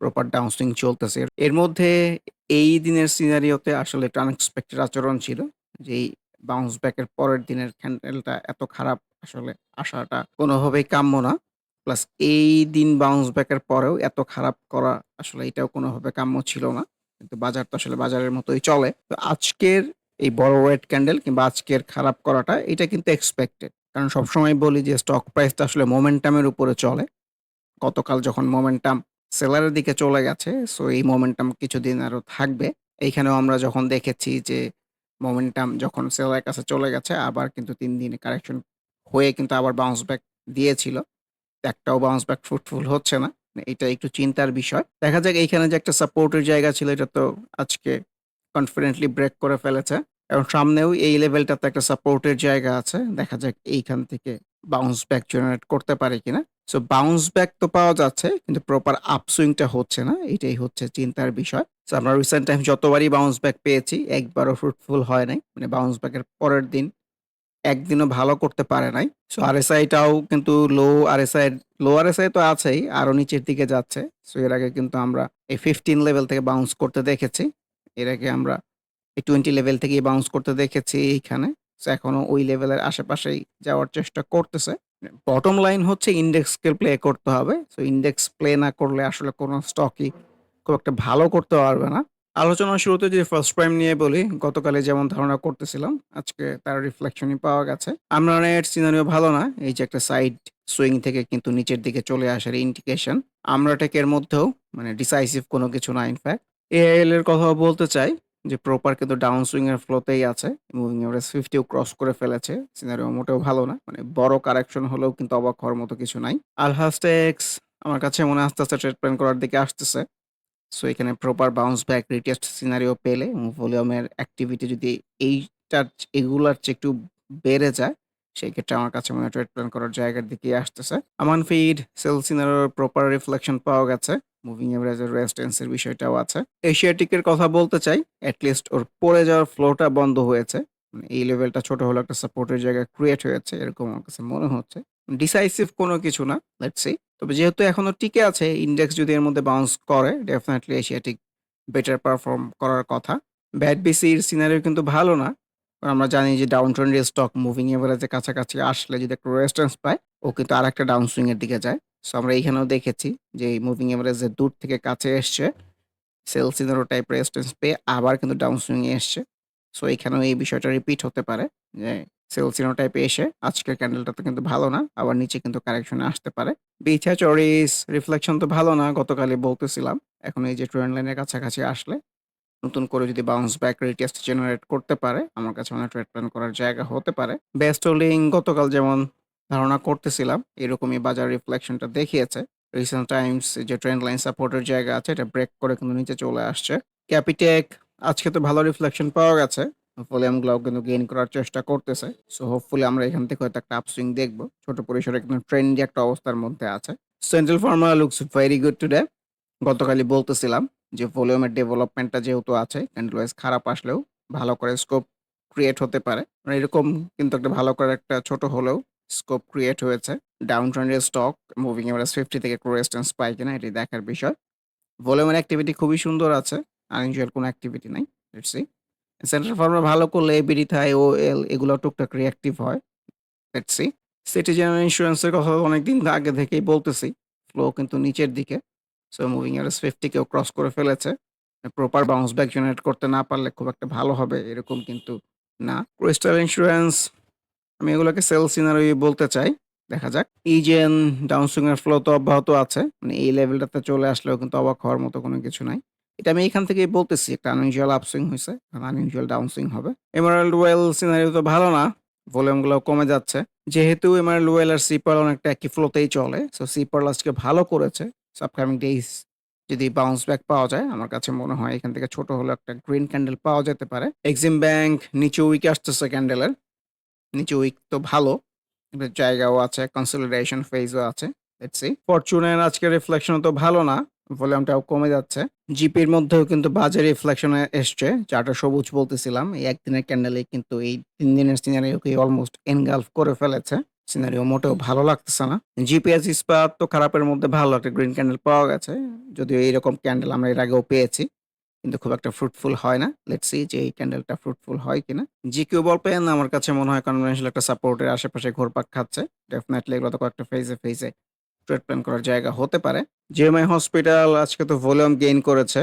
Proper ডাউনসুইং চলতেছে। এর মধ্যে এই দিনের সিনারিওতে আসলে একটা আনএক্সপেক্টেড আচরণ ছিল। যে এই বাউন্স ব্যাকের পরের দিনের ক্যান্ডেলটা এত খারাপ আসলে আসাটা কোনোভাবেই কাম্য না। প্লাস এই দিন বাউন্স ব্যাকের পরেও এত খারাপ করা আসলে এটাও কোনোভাবে কাম্য ছিল না। কিন্তু বাজার তো আসলে বাজারের মতোই চলে। তো আজকের এই বড় ওয়েট ক্যান্ডেল কিংবা আজকের খারাপ করাটা এটা কিন্তু এক্সপেক্টেড। কারণ সবসময় বলি যে স্টক প্রাইসটা আসলে মোমেন্টামের উপরে চলে। গতকাল যখন মোমেন্টাম সেলারের দিকে চলে গেছে, সো এই মোমেন্টাম কিছুদিন আরও থাকবে। এইখানেও আমরা যখন দেখেছি যে মোমেন্টাম যখন সেলারের কাছে চলে গেছে আবার কিন্তু তিন দিনে কারেকশন হয়ে কিন্তু আবার বাউন্স ব্যাক দিয়েছিল। একটাও বাউন্স ব্যাক ফ্রুটফুল হচ্ছে না। এটা একটু চিন্তার বিষয়। দেখা যাক এইখানে যে একটা সাপোর্টের জায়গা ছিল এটা তো আজকে কনফিডেন্টলি ব্রেক করে ফেলেছে। এবং সামনেও এই লেভেলটাতে একটা সাপোর্টের জায়গা আছে। দেখা যাক এইখান থেকে বাউন্স ব্যাক জেনারেট করতে পারে কিনা। সো বাউন্স ব্যাক তো পাওয়া যাচ্ছে, কিন্তু প্রপার আপসুইংটা হচ্ছে না। এটাই হচ্ছে চিন্তার বিষয়। সো আমরা রিসেন্ট টাইম যতবারই বাউন্স ব্যাক পেয়েছি, একবারও ফ্রুটফুল হয় নাই। মানে বাউন্স ব্যাক এর পরের দিন একদিনও ভালো করতে পারে নাই। সো আরএসআই টাও কিন্তু লো আরএসআই লো আরএসআই তো আছেই আরও নিচের দিকে যাচ্ছে। সো এর আগে কিন্তু আমরা এই 15 লেভেল থেকে বাউন্স করতে দেখেছি। এর আগে আমরা 20 লেভেল থেকেই বাউন্স করতে দেখেছি এইখানে। সো এখনও ওই লেভেলের আশেপাশেই যাওয়ার চেষ্টা করতেছে। বটম লাইন হচ্ছে ইন্ডেক্সকে প্লে করতে হবে। সো ইন্ডেক্স প্লে না করলে আসলে কোনো স্টকই খুব একটা ভালো করতে পারবে না। আলোচনার শুরুতে যদি ফার্স্ট প্রাইম নিয়ে বলি, গতকালে যেমন ধারণা করতেছিলাম, আজকে তার রিফ্লেকশনই পাওয়া গেছে। আমরা আমরানের সিনারিও ভালো না। এই যে একটা সাইড সুইং থেকে কিন্তু নিচের দিকে চলে আসার ইন্ডিকেশন। আমরাটেক এর মধ্যেও মানে ডিসাইসিভ কোনো কিছু না ইনফ্যাক্ট। এআইএল এর কথাও বলতে চাই যে প্রপার কিন্তু ডাউন সুইং এর ফ্লোতেই আছে। মুভিং এভারেজ 50 ক্রস করে ফেলেছে। সিনারিও মোটেও ভালো না। মানে বড় কারেকশন হলেও কিন্তু অবাক হওয়ার মতো কিছু নাই। আলহাস্টেক্স আমার কাছে মনে আস্তে, আস্তে ট্রেড প্ল্যান করার দিকে আসতেছে। সো এখানে proper bounce back retest scenario পেলে ভলিউমের অ্যাক্টিভিটি যদি এইটার এগুলার চেয়ে একটু বেড়ে যায়, সেই ক্ষেত্রে আমার কাছে মনে হয় ট্রেড প্ল্যান করার জায়গার দিকেই আসতেছে। আমান ফিড সেল সিনারিওর প্রপার রিফ্লেকশন পাওয়া গেছে। মুভিং এভারেজের রেজিস্ট্যান্স এর বিষয়টাও আছে। এশিয়াটিক এর কথা বলতে চাই। এট লিস্ট ওর পড়ে যাওয়ার ফ্লোটা বন্ধ হয়েছে। মানে এই লেভেলটা ছোট হলেও একটা সাপোর্টের জায়গা ক্রিয়েট হয়েছে, এরকম আমার কাছে মনে হচ্ছে। ডিসাইসিভ কোনো কিছু না। Let's see. তবে যেহেতু এখনও টিকে আছে ইন্ডেক্স যদি এর মধ্যে বাউন্স করে ডেফিনেটলি এশিয়াটিক বেটার পারফর্ম করার কথা। ব্যাট বিসির সিনারিও কিন্তু ভালো না। আমরা জানি যে ডাউন ট্রেন্ডের স্টক মুভিং এভারেজের কাছাকাছি আসলে যদি একটা রেজিস্ট্যান্স পায়, ও কিন্তু আরেকটা ডাউন সুইং এর দিকে যায়। সো আমরা এইখানেও দেখেছি যে এই মুভিং এভারেজের দূর থেকে কাছে এসছে। সেল সিনারিও টাইপ রেজিস্ট্যান্স পেয়ে আবার কিন্তু ডাউন সুইং এ এসছে। সো এখানেও এই বিষয়টা রিপিট হতে পারে যে সেল সিনো টাইপে এসে আজকের ক্যান্ডেলটা তো কিন্তু ভালো না। আবার নিচে কিন্তু কারেকশনে আসতে পারে। বিছা চরিস রিফ্লেকশন তো ভালো না। গতকালই বলতেছিলাম। এখন এই যে ট্রেন্ড লাইনের কাছাকাছি আসলে নতুন করে যদি বাউন্স ব্যাক রিটেস্ট জেনারেট করতে পারে, আমার কাছে মনে ট্রেড প্ল্যান করার জায়গা হতে পারে। বেস্ট হোল্ডিং গতকাল যেমন ধারণা করতেছিলাম, এরকমই বাজার রিফ্লেকশনটা দেখিয়েছে। রিসেন্ট টাইমস যে ট্রেন্ড লাইন সাপোর্টের জায়গা আছে এটা ব্রেক করে কিন্তু নিচে চলে আসছে। ক্যাপিটেক আজকে তো ভালো রিফ্লেকশন পাওয়া গেছে। ভলিউমগুলাও কিন্তু গেইন করার চেষ্টা করতেছে। সো হোপফুলি আমরা এখান থেকে হয়তো একটা আপসুইং দেখব। ছোট পরিসরে কিন্তু ট্রেন্ডি একটা অবস্থার মধ্যে আছে। Central pharma looks very good today. গতকালই বলতেছিলাম যে ভলিউমের ডেভেলপমেন্টটা যেহেতু আছে ক্যান্ডেল ওয়াইজ খারাপ আসলেও ভালো করে স্কোপ ক্রিয়েট হতে পারে। মানে এরকম কিন্তু একটা ভালো করে একটা ছোট হলেও স্কোপ ক্রিয়েট হয়েছে। ডাউন ট্রেন্ডের স্টক মুভিং এভারেজ ফিফটি থেকে একটু রেজিস্ট্যান্স পায় কিনা এটি দেখার বিষয়। ভলিউমের অ্যাক্টিভিটি খুবই সুন্দর আছে আনইউজুয়াল কোনো অ্যাক্টিভিটি নাই সি সেন্ট্রাল ফার্মে ভালো করলে এবিডি থাই ও এল এগুলো টুকটাক রিঅ্যাক্টিভ হয় সি সিটিজেন ইন্স্যুরেন্সের কথা অনেকদিন আগে থেকেই বলতেছি ফ্লো কিন্তু নিচের দিকে। সো মুভিং এভারেজ ফিফটিকেও ক্রস করে ফেলেছে। প্রপার বাউন্স ব্যাক জেনারেট করতে না পারলে খুব একটা ভালো হবে, এরকম কিন্তু না। ক্রিস্টাল ইন্স্যুরেন্স আমি এগুলোকে সেল সিনারি বলতে চাই। দেখা যাক। ইজেন ডাউনসুইং এর ফ্লো তো অব্যাহত আছে। মানে এই লেভেলটাতে চলে আসলেও কিন্তু অবাক হওয়ার মতো কোনো কিছু নাই। এটা আমি এখান থেকেই বলতেছি, একটা আনইউজুয়াল আপসুইং হয়েছে আনইউজুয়াল ডাউনসুইং হবে। এমারাল্ড ওয়েল সিনারিও তো ভালো না ভলিউমগুলো কমে যাচ্ছে। যেহেতু এমারাল্ড ওয়েল আর সিপার অনেকটা একই ফ্লোতেই চলে সো সিপার আজকে ভালো করেছে। আপকামিং ডেইস যদি বাউন্স ব্যাক পাওয়া যায়, আমার কাছে মনে হয় এখান থেকে ছোট হলো একটা গ্রিন ক্যান্ডেল পাওয়া যেতে পারে। এক্সিম ব্যাংক নিচে উইকে আসতেছে ক্যান্ডেলের নিচে উইক তো ভালো। জায়গাও আছে কনসলিডেশন ফেজও আছে। সি ফরচুনের আজকের রিফ্লেকশন তো ভালো না ভলিউমটাও কমে যাচ্ছে। জিপির মধ্যেও কিন্তু বাজে রিফ্লেকশনে এসছে চারটা সবুজ বলতেছিলাম। এই একদিনের ক্যান্ডেলে কিন্তু এই তিন দিনের সিনারিওকে অলমোস্ট এনগালফ করে ফেলেছে। সিনারিও মোটেও ভালো লাগতেছে না। জিপিএস ইস্পাত তো খারাপের মধ্যে ভালো একটা গ্রিন ক্যান্ডেল পাওয়া গেছে। যদিও এইরকম ক্যান্ডেল আমরা এর আগেও পেয়েছি, কিন্তু খুব একটা ফ্রুটফুল হয় না। লেটস সি যে এই ক্যান্ডেলটা ফ্রুটফুল হয় কিনা। জিকিউ বল পেন আমার কাছে মনে হয় কনভেনশনাল একটা সাপোর্টের আশেপাশে ঘোরপাক খাচ্ছে। ডেফিনেটলি এগুলো তো কয়েকটা ফেজে ফেজে ট্রেড প্ল্যান করার জায়গা হতে পারে। জিএমআই হসপিটাল আজকে তো ভলিউম গেইন করেছে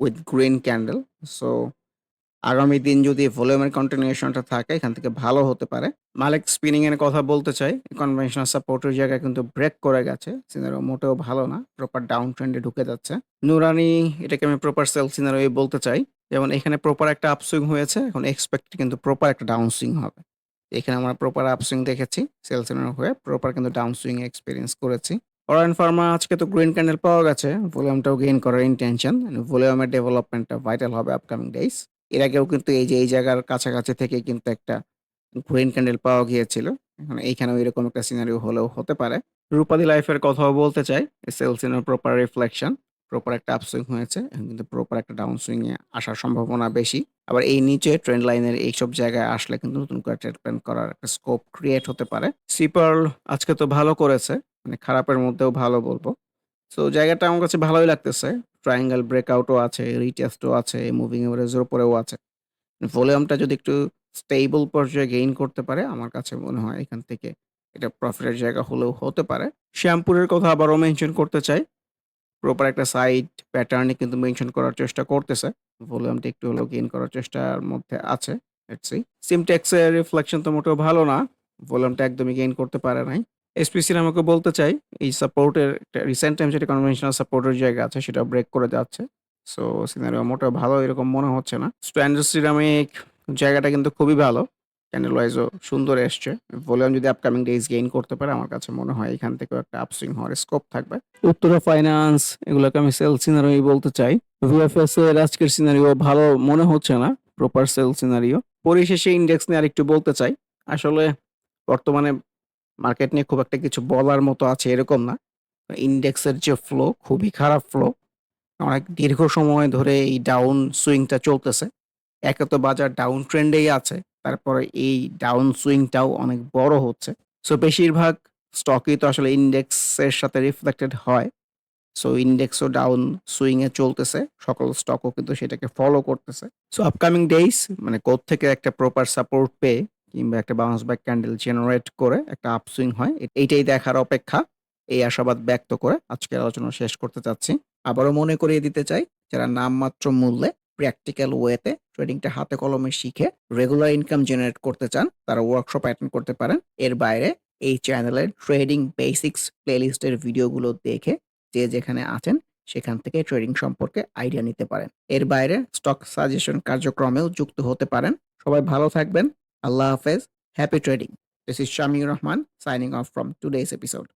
উইথ গ্রিন ক্যান্ডেল সো আগামী দিন যদি ভলিউমের কন্টিনিউশনটা থাকে, এখান থেকে ভালো হতে পারে। মালিক স্পিনিং এর কথা বলতে চাই কনভেনশনাল সাপোর্টের জায়গায় কিন্তু ব্রেক করে গেছে। সিনারো মোটেও ভালো না প্রপার ডাউন ট্রেন্ডে ঢুকে যাচ্ছে। নুরানি, এটাকে আমি প্রপার সেল সিনারো বলতে চাই, যেমন এখানে প্রপার একটা আপসুইং হয়েছে, এখন এক্সপেক্ট কিন্তু প্রপার একটা ডাউন সুইং হবে। এখানে আমরা প্রপার আপসুইং দেখেছি সেল সিনারো হয়ে প্রপার কিন্তু ডাউন সুইং এক্সপিরিয়েন্স করেছি। অরায়ন ফার্মা আজকে তো গ্রিন ক্যান্ডেল পাওয়া গেছে ভলিউমটাও গেইন করার ইন্টেনশন ভলিউমের ডেভেলপমেন্টটা ভাইটাল হবে আপকামিং ডেইস এর আগেও কিন্তু এই যে, এই জায়গার কাছাকাছি থেকে কিন্তু একটা গ্রিন ক্যান্ডেল পাওয়া গিয়েছিল। এখন এইখানেও এরকম একটা সিনারিও হলেও হতে পারে। রূপাদি লাইফের কথাও বলতে চাই। সেলসিনের প্রপার রিফ্লেকশন প্রপার একটা আপসুইং হয়েছে। কিন্তু প্রপার একটা ডাউন সুইং এ আসার সম্ভাবনা বেশি। আবার এই নিচে ট্রেন্ড লাইনের এইসব জায়গায় আসলে কিন্তু নতুন করে ট্রেড প্ল্যান করার একটা স্কোপ ক্রিয়েট হতে পারে। সিপার্ল আজকে তো ভালো করেছে। মানে খারাপের মধ্যেও ভালো বলব। সো জায়গাটা আমার কাছে ভালোই লাগতেছে। ট্রায়াঙ্গেল ব্রেকআউটও আছে রিটেস্টও আছে মুভিং এভারেজের উপরেও আছে। ভলিউমটা যদি একটু স্টেবল পর্যায়ে গেইন করতে পারে, আমার কাছে মনে হয় এখান থেকে এটা প্রফিটের জায়গা হলেও হতে পারে। শ্যাম্পুরের কথা আবারও মেনশন করতে চাই। প্রপার একটা সাইড প্যাটার্নে কিন্তু মেনশন করার চেষ্টা করতেছে। ভলিউমটা একটু হলেও গেইন করার চেষ্টার মধ্যে আছে। সিমটেক্সের রিফ্লেকশন তো মোটেও ভালো না। ভলিউমটা একদমই গেইন করতে পারে নাই। এসপিসির আমাকে বলতে চাই, এই সাপোর্টের একটা রিসেন্ট টাইম যেটা কনভেনশনাল সাপোর্টের জায়গা আছে সেটা ব্রেক করে যাচ্ছে। সো সিনারিও মোটা ভালো এরকম মনে হচ্ছে না। স্ট্যান্ডার্ড সিরামিক জায়গাটা কিন্তু খুবই ভালো। ক্যান্ডেল ওয়াইজও সুন্দর এসছে। ভলিউম যদি আপকামিং ডেজ গেইন করতে পারে, আমার কাছে মনে হয় এখান থেকেও একটা আপসুইং হওয়ার স্কোপ থাকবে। উত্তরা ফাইন্যান্স এগুলোকে আমি সেল সিনারিও বলতে চাই। ভিএফএস এর আজকের সিনারিও ভালো মনে হচ্ছে না প্রপার সেল সিনারিও পরিশেষে ইন্ডেক্স নিয়ে আরেকটু বলতে চাই। আসলে বর্তমানে মার্কেট নিয়ে খুব একটা কিছু বলার মতো আছে এরকম না। ইন্ডেক্সের যে ফ্লো খুবই খারাপ ফ্লো অনেক দীর্ঘ সময় ধরে এই ডাউন সুইংটা চলতেছে। একে তো বাজার ডাউন ট্রেন্ডেই আছে, তারপরে এই ডাউন সুইংটাও অনেক বড় হচ্ছে। সো বেশিরভাগ স্টকই তো আসলে ইন্ডেক্সের সাথে রিফ্লেক্টেড হয়। সো ইন্ডেক্সও ডাউন সুইংয়ে চলতেছে, সকল স্টকও কিন্তু সেটাকে ফলো করতেছে। সো আপকামিং ডেইস মানে কোথ থেকে একটা প্রপার সাপোর্ট পেয়ে কিংবা একটা বাউন্স ব্যাক ক্যান্ডেল জেনারেট করে একটা আপসুইং হয় এইটাই দেখার অপেক্ষা। এই আশাবাদ ব্যক্ত করে আজকের আলোচনা শেষ করতে চাচ্ছি। আবারও মনে করিয়ে দিতে চাই, যারা নামমাত্র মূল্যে প্র্যাকটিক্যাল ওয়েতে ট্রেডিংটা হাতে কলমে শিখে রেগুলার ইনকাম জেনারেট করতে চান, তারা ওয়ার্কশপ অ্যাটেন্ড করতে পারেন। এর বাইরে এই চ্যানেলের ট্রেডিং বেসিক্স প্লেলিস্টের ভিডিওগুলো দেখে যে যেখানে আছেন, সেখান থেকে ট্রেডিং সম্পর্কে আইডিয়া নিতে পারেন। এর বাইরে স্টক সাজেশন কার্যক্রমেও যুক্ত হতে পারেন। সবাই ভালো থাকবেন। Allah Hafiz. Happy trading. This is Shamir Rahman signing off from today's episode.